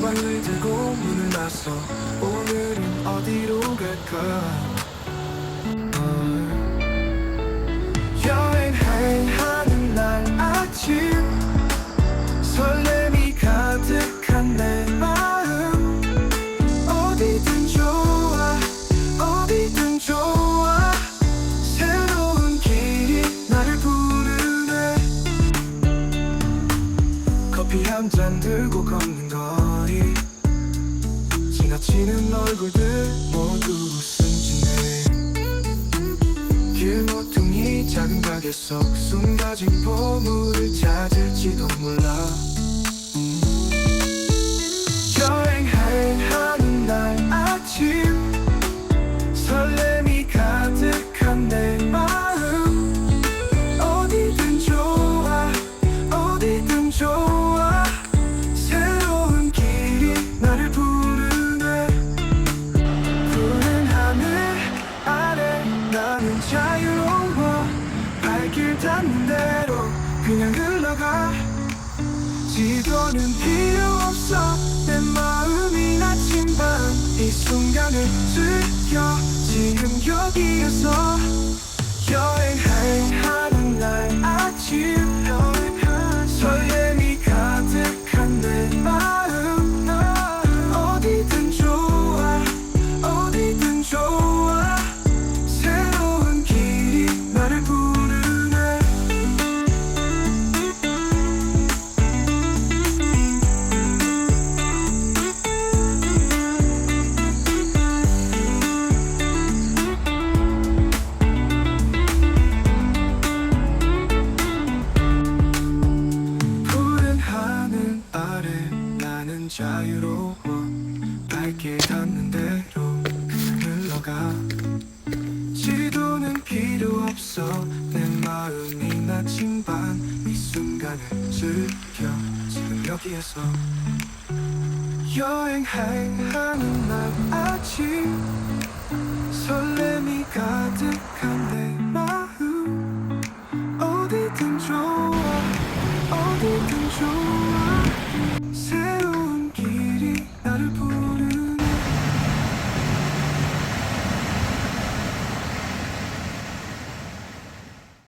가방을 들고 문을 나서 오늘은 어디로 갈까? 어, 여행하는 날 아침. 설렘이 가득한 내 마음. 어디든 좋아 어디든 좋아. 새로운 길이 나를 부르네. 커피 한 잔 들고 걷는 거 리 지나치는 얼굴들 모두 웃음 짓네. 길 모퉁이 작은 가게 속 숨가진 보물을 찾을지도 몰라 발길 닿는 대로 그냥 흘러가. 지도는 필요 없어. 내 마음이 나침반 이 순간을 즐겨 지금 여기에서 자유로워. 발길 닿는 대로 흘러가. 지도는 필요 없어. 내 마음이 나침 반. 이 순간을 즐겨. 지금 여기에서 여행하는 날 아침. 설렘이 가득한 내 마음. 어디든 좋아. 어디든 좋아